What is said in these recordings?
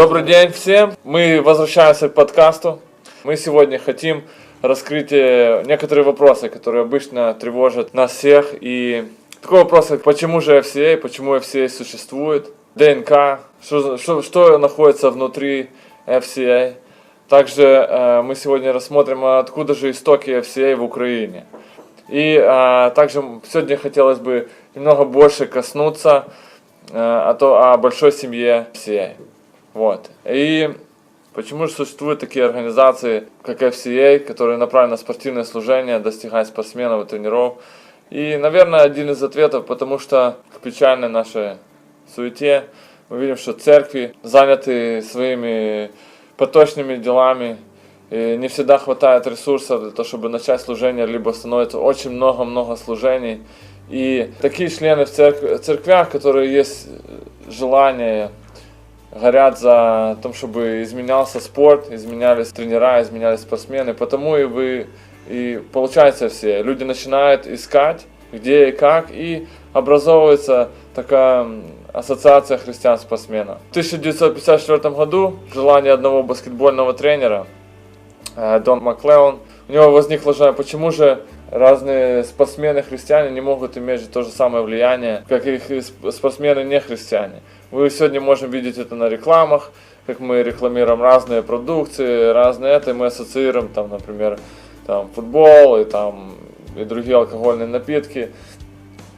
Добрый день всем. Мы возвращаемся к подкасту. Мы сегодня хотим раскрыть э, некоторые вопросы, которые обычно тревожат нас всех. И такой вопрос, почему же FCA, почему FCA существует, ДНК, что, что, что находится внутри FCA. Также э, мы сегодня рассмотрим, откуда же истоки FCA в Украине. И э, также сегодня хотелось бы немного больше коснуться э, о, то, о большой семье FCA. Вот. И почему же существуют такие организации, как FCA, которые направлены на спортивное служение, достигать спортсменов и тренеров. И, наверное, один из ответов, потому что в печальной нашей суете мы видим, что церкви заняты своими поточными делами, и не всегда хватает ресурсов для того, чтобы начать служение, либо становится очень много-много служений. И такие члены в церкви, церквях, которые есть желание, горят за том, чтобы изменялся спорт, изменялись тренера, изменялись спортсмены. Потому и вы, и получается все, люди начинают искать, где и как, и образовывается такая ассоциация христиан-спортсменов. В 1954 году желание одного баскетбольного тренера, э, Дон Маклеон, у него возникло желание, почему же разные спортсмены-христиане не могут иметь то же самое влияние, как и спортсмены-не-христиане. Вы сегодня можем видеть это на рекламах, как мы рекламируем разные продукции, разные это, и мы ассоциируем там, например, там футбол и там и другие алкогольные напитки.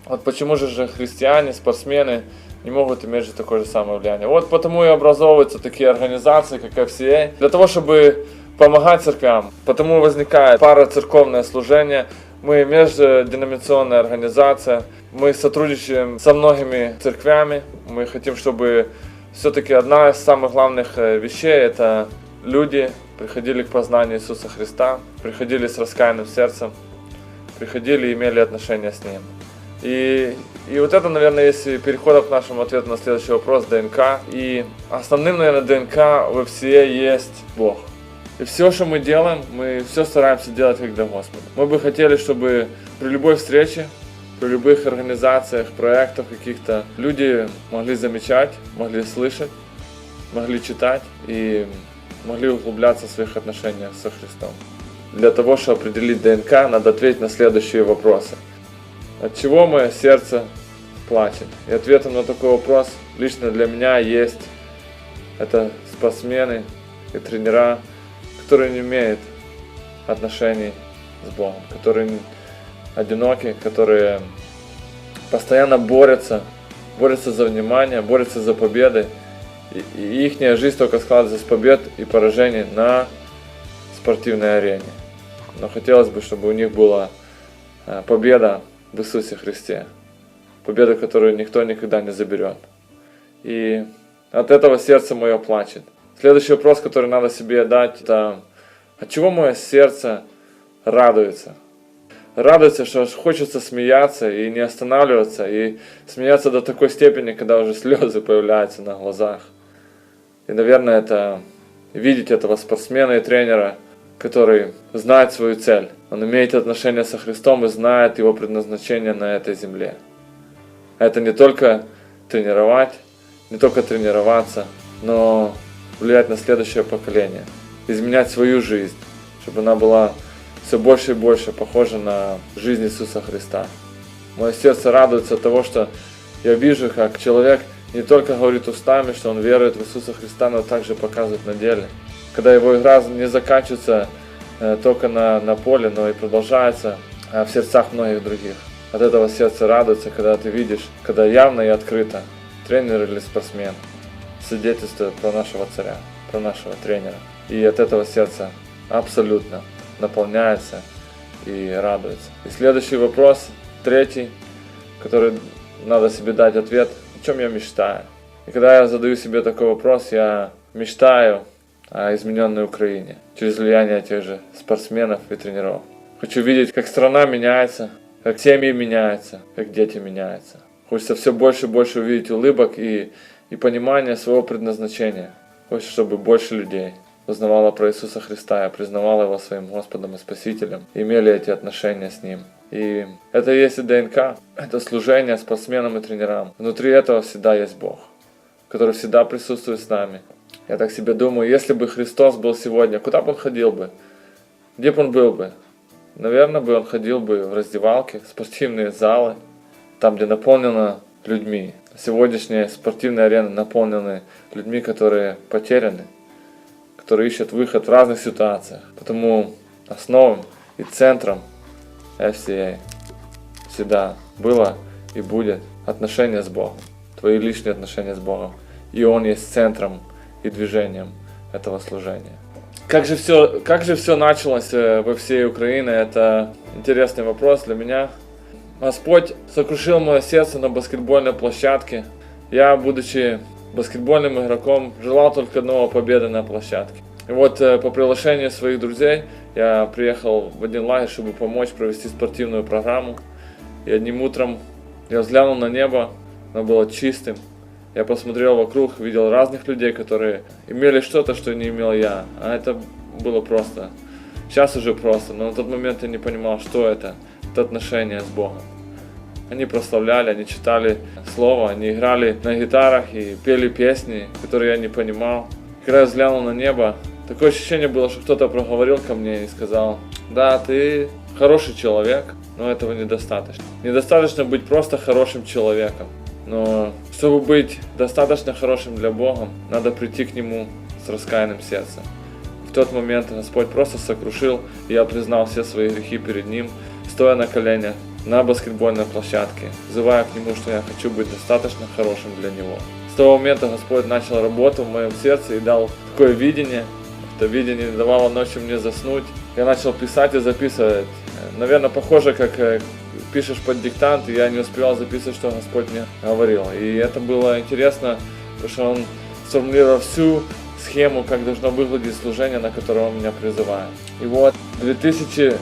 Вот почему же же христиане, спортсмены не могут иметь же такое же самое влияние. Вот потому и образовываются такие организации, как FCA, для того, чтобы помогать церквям. Потому возникает пара церковное служение. Мы межденоминационная организация. Мы сотрудничаем со многими церквями. Мы хотим, чтобы все-таки одна из самых главных э, вещей это люди приходили к познанию Иисуса Христа, приходили с раскаянным сердцем, приходили и имели отношения с Ним. И, и вот это, наверное, если переходом к нашему ответу на следующий вопрос, ДНК. И основным, наверное, ДНК в все есть Бог. И все, что мы делаем, мы все стараемся делать как для Господа. Мы бы хотели, чтобы при любой встрече, при любых организациях, проектах каких-то, люди могли замечать, могли слышать, могли читать и могли углубляться в своих отношениях со Христом. Для того, чтобы определить ДНК, надо ответить на следующие вопросы. От чего мое сердце плачет? И ответом на такой вопрос лично для меня есть это спортсмены и тренера, которые не имеют отношений с Богом, которые одиноки, которые постоянно борются, борются за внимание, борются за победы. И, и их жизнь только складывается с побед и поражений на спортивной арене. Но хотелось бы, чтобы у них была э, победа в Иисусе Христе. Победа, которую никто никогда не заберет. И от этого сердце мое плачет. Следующий вопрос, который надо себе дать, это от чего мое сердце радуется? Радуется, что хочется смеяться и не останавливаться, и смеяться до такой степени, когда уже слезы появляются на глазах. И, наверное, это видеть этого спортсмена и тренера, который знает свою цель. Он имеет отношения со Христом и знает его предназначение на этой земле. Это не только тренировать, не только тренироваться, но влиять на следующее поколение, изменять свою жизнь, чтобы она была все больше и больше похожа на жизнь Иисуса Христа. Мое сердце радуется от того, что я вижу, как человек не только говорит устами, что он верует в Иисуса Христа, но также показывает на деле. Когда его игра не заканчивается э, только на, на поле, но и продолжается э, в сердцах многих других. От этого сердце радуется, когда ты видишь, когда явно и открыто тренер или спортсмен свидетельствует про нашего царя, про нашего тренера. И от этого сердце абсолютно наполняется и радуется. И следующий вопрос, третий, который надо себе дать ответ, о чем я мечтаю. И когда я задаю себе такой вопрос, я мечтаю о измененной Украине через влияние тех же спортсменов и тренеров. Хочу видеть, как страна меняется, как семьи меняются, как дети меняются. Хочется все больше и больше увидеть улыбок и, и понимания своего предназначения. Хочется, чтобы больше людей узнавала про Иисуса Христа, я признавала Его своим Господом и Спасителем, имели эти отношения с Ним. И это и есть и ДНК, это служение спортсменам и тренерам. Внутри этого всегда есть Бог, который всегда присутствует с нами. Я так себе думаю, если бы Христос был сегодня, куда бы он ходил бы? Где бы он был бы? Наверное, бы он ходил бы в раздевалке, спортивные залы, там, где наполнено людьми. Сегодняшняя спортивная арена наполнены людьми, которые потеряны, которые ищут выход в разных ситуациях. Потому основой и центром FCA всегда было и будет отношение с Богом, твои личные отношения с Богом. И Он есть центром и движением этого служения. Как же все, как же все началось э, во всей Украине, это интересный вопрос для меня. Господь сокрушил мое сердце на баскетбольной площадке. Я, будучи баскетбольным игроком, желал только одного победы на площадке. И вот э, по приглашению своих друзей я приехал в один лагерь, чтобы помочь провести спортивную программу. И одним утром я взглянул на небо, оно было чистым. Я посмотрел вокруг, видел разных людей, которые имели что-то, что не имел я. А это было просто. Сейчас уже просто, но на тот момент я не понимал, что это. Это отношение с Богом. Они прославляли, они читали Слово, они играли на гитарах и пели песни, которые я не понимал. Когда я взглянул на небо, такое ощущение было, что кто-то проговорил ко мне и сказал, да, ты хороший человек, но этого недостаточно. Недостаточно быть просто хорошим человеком. Но чтобы быть достаточно хорошим для Бога, надо прийти к Нему с раскаянным сердцем. В тот момент Господь просто сокрушил, и я признал все свои грехи перед Ним, стоя на коленях на баскетбольной площадке, взывая к Нему, что я хочу быть достаточно хорошим для Него. С того момента Господь начал работу в моем сердце и дал такое видение. Это видение давало ночью мне заснуть. Я начал писать и записывать. Наверное, похоже, как э, пишешь под диктант, и я не успевал записывать, что Господь мне говорил. И это было интересно, потому что Он сформулировал всю схему, как должно выглядеть служение, на которое Он меня призывает. И вот в 2006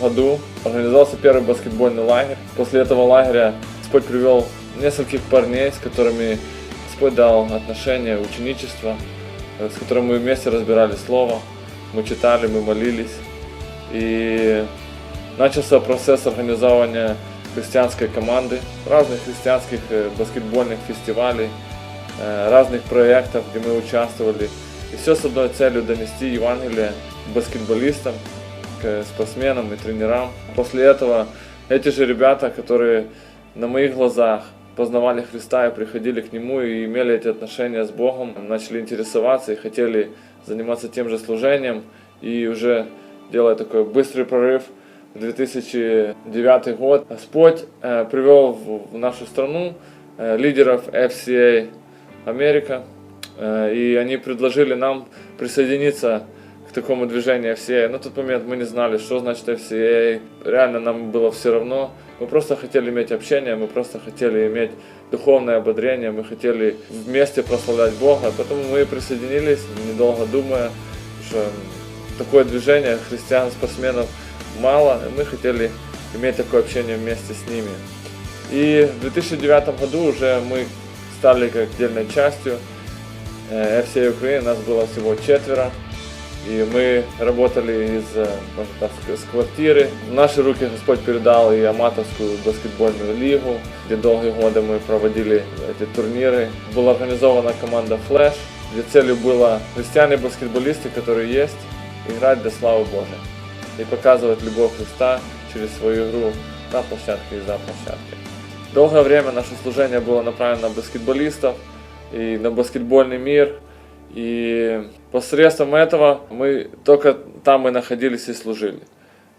году организовался первый баскетбольный лагерь. После этого лагеря Господь привел нескольких парней, с которыми Господь дал отношения, ученичество, с которыми мы вместе разбирали Слово, мы читали, мы молились. И начался процесс организования христианской команды, разных христианских э, баскетбольных фестивалей, э, разных проектов, где мы участвовали. И все с одной целью донести Евангелие баскетболистам, к спортсменам и тренерам. После этого эти же ребята, которые на моих глазах познавали Христа и приходили к Нему и имели эти отношения с Богом, начали интересоваться и хотели заниматься тем же служением. И уже делая такой быстрый прорыв, в 2009 год Господь э, привел в, в нашу страну э, лидеров FCA Америка, э, и они предложили нам присоединиться к такому движению FCA. На тот момент мы не знали, что значит FCA, реально нам было все равно. Мы просто хотели иметь общение, мы просто хотели иметь духовное ободрение, мы хотели вместе прославлять Бога, поэтому мы присоединились, недолго думая, что такое движение христиан, спортсменов мало, и мы хотели иметь такое общение вместе с ними. И в 2009 году уже мы стали как отдельной частью э, Украины, нас было всего четверо, и мы работали из, э, можно так сказать, с квартиры. В наши руки Господь передал и аматорскую баскетбольную лигу, где долгие годы мы проводили эти турниры. Была организована команда Flash, где целью было христиане-баскетболисты, которые есть, играть для славы Божией и показывать любовь Христа через свою игру на площадке и за площадкой. Долгое время наше служение было направлено на баскетболистов и на баскетбольный мир – и посредством этого мы только там и находились и служили.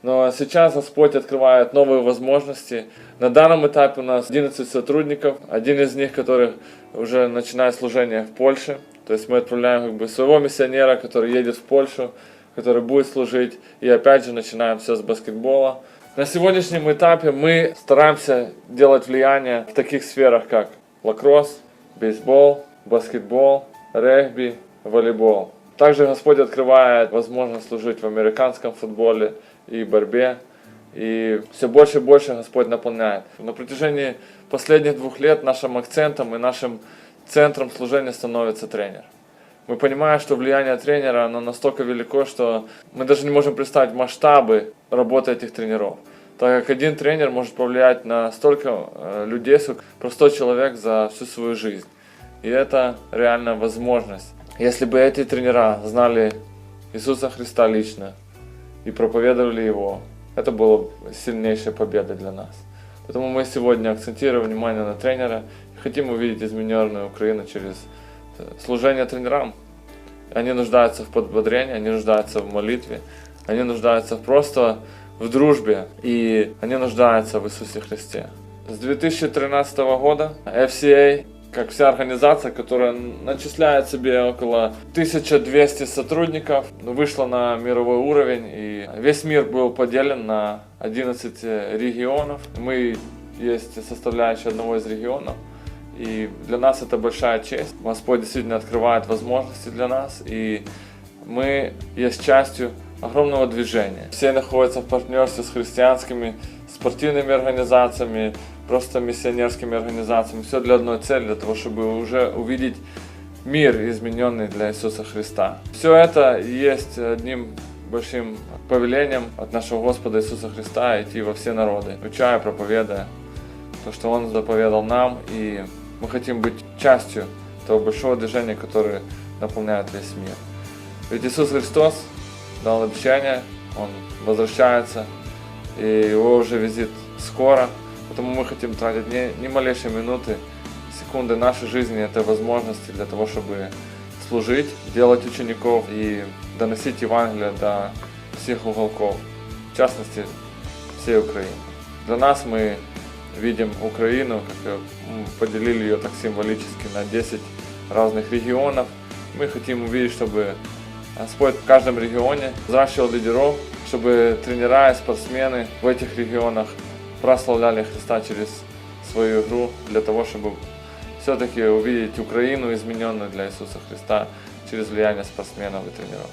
Но сейчас Господь открывает новые возможности. На данном этапе у нас 11 сотрудников, один из них, который уже начинает служение в Польше. То есть мы отправляем как бы своего миссионера, который едет в Польшу, который будет служить. И опять же начинаем все с баскетбола. На сегодняшнем этапе мы стараемся делать влияние в таких сферах, как лакросс, бейсбол, баскетбол, регби, волейбол. Также Господь открывает возможность служить в американском футболе и борьбе. И все больше и больше Господь наполняет. На протяжении последних двух лет нашим акцентом и нашим центром служения становится тренер. Мы понимаем, что влияние тренера оно настолько велико, что мы даже не можем представить масштабы работы этих тренеров. Так как один тренер может повлиять на столько э, людей, сколько простой человек за всю свою жизнь. И это реально возможность. Если бы эти тренера знали Иисуса Христа лично и проповедовали Его, это была бы сильнейшая победа для нас. Поэтому мы сегодня акцентируем внимание на тренера и хотим увидеть измененную Украину через служение тренерам. Они нуждаются в подбодрении, они нуждаются в молитве, они нуждаются просто в дружбе и они нуждаются в Иисусе Христе. С 2013 года FCA, как вся организация, которая начисляет себе около 1200 сотрудников, вышла на мировой уровень и весь мир был поделен на 11 регионов. Мы есть составляющая одного из регионов. И для нас это большая честь. Господь действительно открывает возможности для нас. И мы есть частью огромного движения. Все находятся в партнерстве с христианскими спортивными организациями, просто миссионерскими организациями. Все для одной цели, для того, чтобы уже увидеть мир, измененный для Иисуса Христа. Все это есть одним большим повелением от нашего Господа Иисуса Христа идти во все народы, учая, проповедуя то, что Он заповедал нам, и мы хотим быть частью того большого движения, которое наполняет весь мир. Ведь Иисус Христос дал обещание, Он возвращается, и Его уже визит скоро, потому мы хотим тратить не, малейшие минуты, секунды нашей жизни, это возможности для того, чтобы служить, делать учеников и доносить Евангелие до всех уголков, в частности, всей Украины. Для нас мы видим Украину, как поделили ее так символически на 10 разных регионов. Мы хотим увидеть, чтобы Господь в каждом регионе взращивал лидеров, чтобы тренера и спортсмены в этих регионах прославляли Христа через свою игру, для того, чтобы все-таки увидеть Украину, измененную для Иисуса Христа, через влияние спортсменов и тренеров.